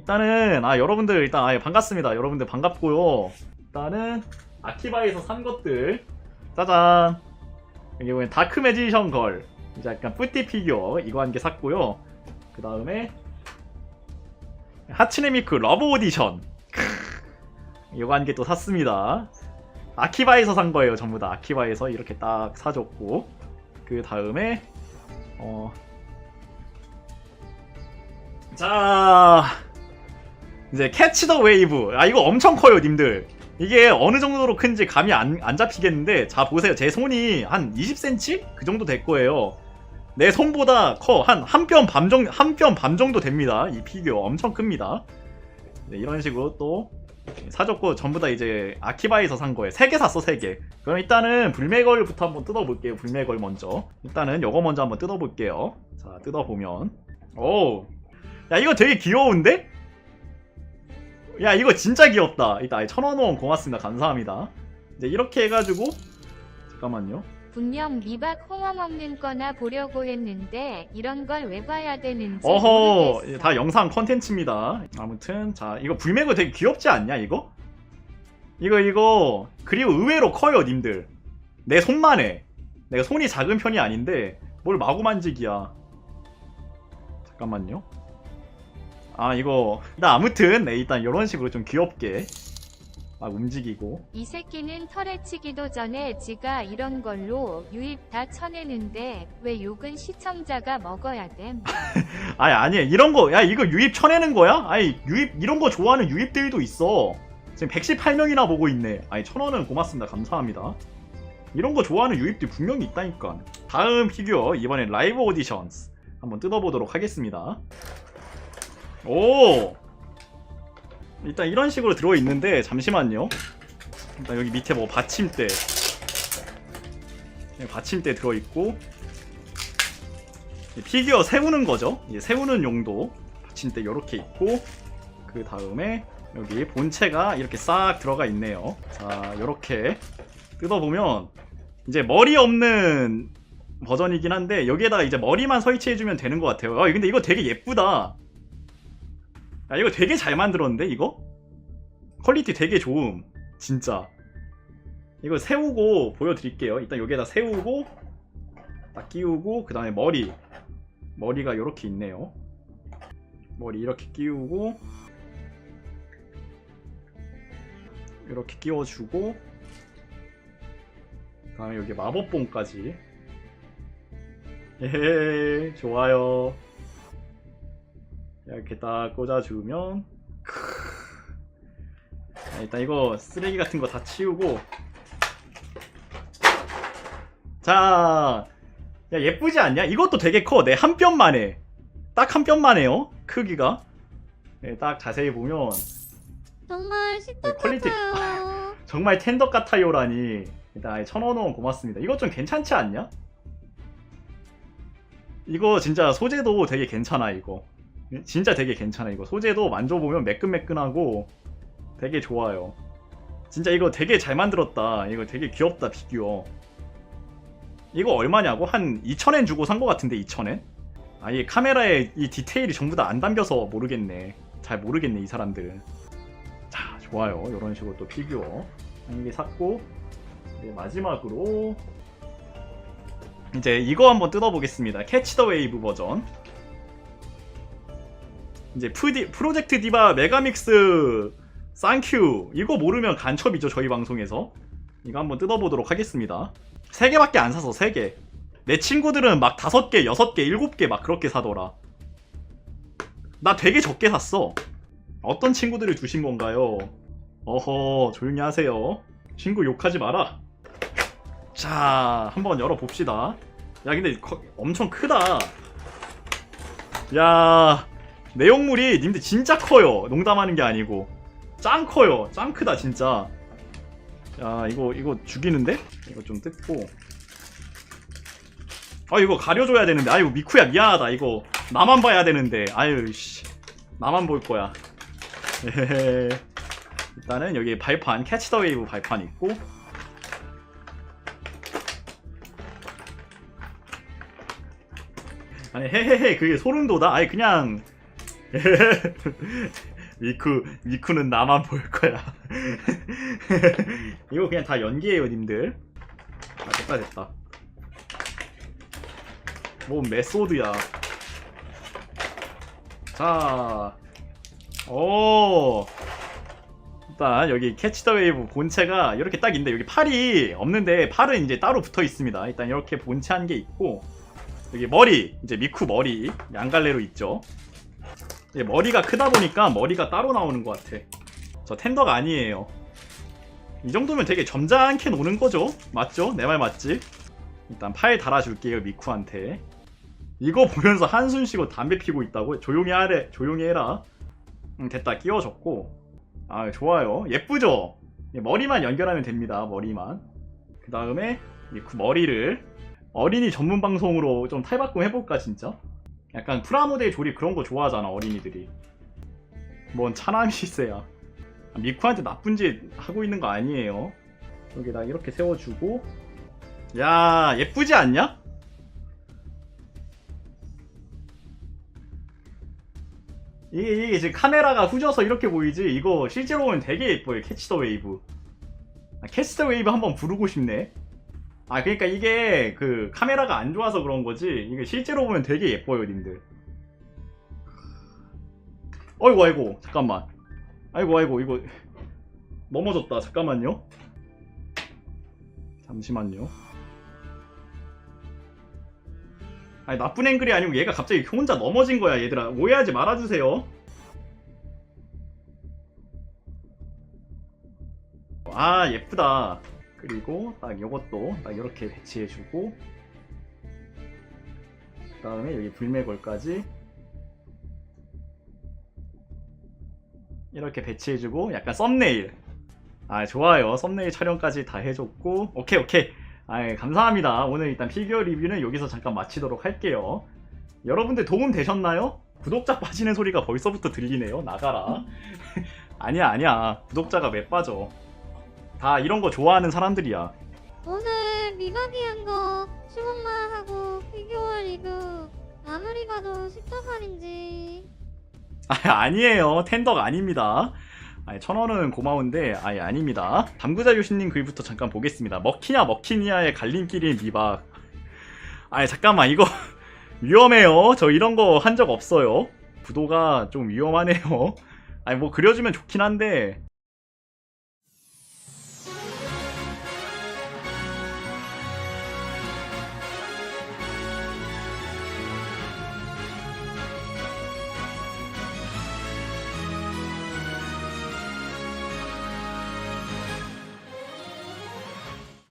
일단은 아 여러분들 일단 아 반갑습니다. 여러분들 반갑고요. 일단은 아키바에서 산 것들 짜잔 여기 보면 다크 매지션 걸 이제 약간 뿌띠 피규어 이거 한 개 샀고요. 그 다음에 하츠네미크 러브 오디션 이거 한 개 또 샀습니다. 아키바에서 산 거예요 전부 다 아키바에서 이렇게 딱 사줬고 그 다음에 어. 자 이제 캐치 더 웨이브 아 이거 엄청 커요 님들 이게 어느 정도로 큰지 감이 안, 안 잡히겠는데 자 보세요 제 손이 한 20cm 그 정도 될 거예요 내 손보다 커 한 한 뼘 반 정도 한 뼘 반 정도 됩니다 이 피규어 엄청 큽니다 네, 이런 식으로 또 사줬고 전부 다 이제 아키바에서 산 거예요. 세개 샀어, 세 개. 그럼 일단은 불매걸부터 한번 뜯어볼게요. 불매걸 먼저. 일단은 요거 먼저 한번 뜯어볼게요. 자, 뜯어보면. 오. 야, 이거 되게 귀여운데? 야, 이거 진짜 귀엽다. 일단 천원원 고맙습니다. 감사합니다. 이제 이렇게 해가지고 잠깐만요. 분명 리박 홍어 먹는 거나 보려고 했는데 이런 걸 왜 봐야 되는지 어허, 모르겠어. 다 영상 컨텐츠입니다. 아무튼 자, 이거 불매거 되게 귀엽지 않냐 이거? 이거 이거 그리고 의외로 커요, 님들. 내 손만 해. 내가 손이 작은 편이 아닌데 뭘 마구 만지기야. 잠깐만요. 아 이거 일단 아무튼 네, 일단 이런 식으로 좀 귀엽게 막 움직이고. 이 새끼는 털에 치기도 전에 지가 이런 걸로 유입 다 쳐내는데 왜 욕은 시청자가 먹어야 됨? 아니 아니 이런 거 야 이거 유입 쳐내는 거야? 아니 유입 이런 거 좋아하는 유입들도 있어. 지금 118명이나 보고 있네. 아니 천원은 고맙습니다. 감사합니다. 이런 거 좋아하는 유입들 분명히 있다니까. 다음 피규어 이번엔 라이브 오디션스. 한번 뜯어보도록 하겠습니다 오 일단 이런 식으로 들어있는데 잠시만요 일단 여기 밑에 뭐 받침대 여기 받침대 들어있고 이 피규어 세우는 거죠. 이제 세우는 용도 받침대 이렇게 있고 그 다음에 여기 본체가 이렇게 싹 들어가 있네요. 자, 이렇게 뜯어보면 이제 머리 없는 버전이긴 한데 여기에다가 이제 머리만 설치해주면 되는 것 같아요. 아, 근데 이거 되게 예쁘다. 야, 이거 되게 잘 만들었는데 이거? 퀄리티 되게 좋음. 진짜. 이거 세우고 보여드릴게요. 일단 여기에다 세우고 딱 끼우고 그 다음에 머리 머리가 이렇게 있네요 머리 이렇게 끼우고 이렇게 끼워주고 그 다음에 여기 마법봉까지 예 좋아요 이렇게 딱 꽂아주면. 자, 일단 이거 쓰레기 같은 거 다 치우고 자 야 예쁘지 않냐? 이것도 되게 커. 내 한 뼘만 해. 딱 한 뼘만 해요. 크기가. 네, 딱 자세히 보면 정말 네, 시떡 퀄리티 같아요. 정말 텐덕 같아요라니. 일단 천원 원 고맙습니다. 이거 좀 괜찮지 않냐? 이거 진짜 소재도 되게 괜찮아 이거. 진짜 되게 괜찮아 이거. 소재도 만져보면 매끈매끈하고 되게 좋아요. 진짜 이거 되게 잘 만들었다. 이거 되게 귀엽다 피규어. 이거 얼마냐고? 한 2,000엔 주고 산 것 같은데 2,000엔? 아예 카메라에 이 디테일이 전부 다 안 담겨서 모르겠네. 잘 모르겠네 이 사람들은. 자 좋아요. 이런 식으로 또 피규어 한 개 샀고 마지막으로 이제 이거 한번 뜯어보겠습니다. 캐치 더 웨이브 버전. 이제 푸디, 프로젝트 디바 메가믹스 쌍큐 이거 모르면 간첩이죠 저희 방송에서 이거 한번 뜯어보도록 하겠습니다. 3개밖에 안 사서 3개. 내 친구들은 막 5개, 6개, 7개 막 그렇게 사더라. 나 되게 적게 샀어. 어떤 친구들을 주신 건가요? 어허, 조용히 하세요. 친구 욕하지 마라. 자, 한번 열어봅시다. 야, 근데 거- 엄청 크다. 야, 내용물이 님들 진짜 커요. 농담하는 게 아니고. 짱 커요. 짱 크다, 진짜. 야 이거 이거 죽이는데? 이거 좀 뜯고 아 이거 가려줘야 되는데 아유 미쿠야 미안하다 이거 나만 봐야 되는데 아유 씨 나만 볼 거야. 일단은 여기 발판 캐치 더 웨이브 발판 있고 아니 헤헤헤 그게 소름 돋아 아니 그냥 미쿠 미쿠는 나만 볼 거야. 이거 그냥 다 연기예요, 님들. 아 됐다 됐다. 뭐 메소드야. 자, 오. 일단 여기 캐치 더 웨이브 본체가 이렇게 딱 있는데 여기 팔이 없는데 팔은 이제 따로 붙어 있습니다. 일단 이렇게 본체 한 개 있고 여기 머리 이제 미쿠 머리 양갈래로 있죠. 이게 머리가 크다 보니까 머리가 따로 나오는 것 같아. 저 텐더가 아니에요. 이 정도면 되게 점잖게 노는 거죠? 맞죠? 내 말 맞지? 일단 팔 달아줄게요 미쿠한테. 이거 보면서 한숨 쉬고 담배 피고 있다고? 조용히 하래, 조용히 해라. 응, 됐다 끼워줬고. 아 좋아요. 예쁘죠? 예, 머리만 연결하면 됩니다. 머리만. 그 다음에 미쿠 머리를 어린이 전문 방송으로 좀 탈바꿈 해볼까 진짜? 약간 프라모델 조립 그런 거 좋아하잖아 어린이들이. 뭔 차남이 있어야 미쿠한테 나쁜 짓 하고 있는 거 아니에요. 여기다 이렇게 세워주고. 야 예쁘지 않냐? 이게, 이게 지금 카메라가 후져서 이렇게 보이지? 이거 실제로 보면 되게 예뻐요 캐치 더 웨이브. 아, 캐치 더 웨이브 한번 부르고 싶네 아 그러니까 이게 그 카메라가 안 좋아서 그런 거지? 이게 실제로 보면 되게 예뻐요 님들. 어이구 아이고 잠깐만. 아이고 아이고 이거 넘어졌다. 잠깐만요. 잠시만요. 아니 나쁜 앵글이 아니고 얘가 갑자기 혼자 넘어진 거야 얘들아. 오해하지 말아주세요. 아 예쁘다 그리고 딱 요것도 딱 이렇게 배치해주고 그 다음에 여기 불매걸까지 이렇게 배치해주고 약간 썸네일. 아 좋아요. 썸네일 촬영까지 다 해줬고. 오케이 오케이. 아 감사합니다. 오늘 일단 피규어 리뷰는 여기서 잠깐 마치도록 할게요. 여러분들 도움 되셨나요? 구독자 빠지는 소리가 벌써부터 들리네요. 나가라. 아니야 아니야. 구독자가 왜 빠져 다 이런 거 좋아하는 사람들이야 오늘 미박이한 거 15만 하고 피규어 리뷰 아무리 봐도 14살인지 아, 아니에요. 텐더가 아닙니다. 아니, 천 원은 고마운데, 아예 아닙니다. 담구자 유신님 글부터 잠깐 보겠습니다. 먹히냐, 먹히냐의 갈림길인 미박. 아니, 잠깐만, 이거 위험해요. 저 이런 거 한 적 없어요. 구도가 좀 위험하네요. 아니, 뭐 그려주면 좋긴 한데,